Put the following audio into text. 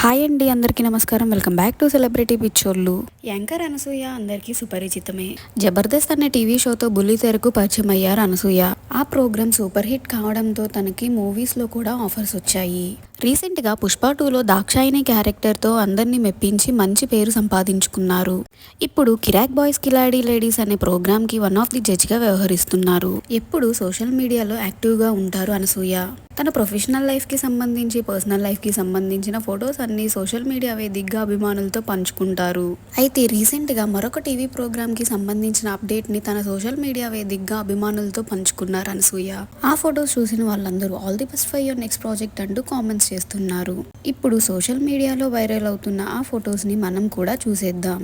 Hi అండి అందరికీ నమస్కారం. వెల్కమ్ బ్యాక్ టు సెలబ్రిటీ పిక్చర్లు యాంకర్ అనసూయ అందరికీ సుపరిచితమే. జబర్దస్త్ అనే టీవీ షోతో బుల్లితెరకు పరిచయం అయ్యారు అనసూయ. ఆ ప్రోగ్రామ్ సూపర్ హిట్ కావడంతో తనకి మూవీస్లో కూడా ఆఫర్స్ వచ్చాయి. రీసెంట్గా పుష్ప టూలో దాక్షాయిని క్యారెక్టర్తో అందరినీ మెప్పించి మంచి పేరు సంపాదించుకున్నారు. ఇప్పుడు కిరాక్ బాయ్స్ కిలాడీ లేడీస్ అనే ప్రోగ్రామ్కి వన్ ఆఫ్ ది జడ్జ్గా వ్యవహరిస్తున్నారు. ఎప్పుడు సోషల్ మీడియాలో యాక్టివ్గా ఉంటారు అనసూయ. తన ప్రొఫెషనల్ లైఫ్కి సంబంధించి పర్సనల్ లైఫ్కి సంబంధించిన ఫొటోస్ అన్ని సోషల్ మీడియా వేదికగా అభిమానులతో పంచుకుంటారు. అయితే రీసెంట్గా మరొక టీవీ ప్రోగ్రామ్కి సంబంధించిన అప్డేట్ని తన సోషల్ మీడియా వేదికగా అభిమానులతో పంచుకున్నారు అనసూయ. ఆ ఫొటోస్ చూసిన వాళ్ళందరూ all the best for your next project అంటూ కామెంట్స్ చేస్తున్నారు. ఇప్పుడు సోషల్ మీడియాలో వైరల్ అవుతున్న ఆ ఫొటోస్ని మనం కూడా చూసేద్దాం.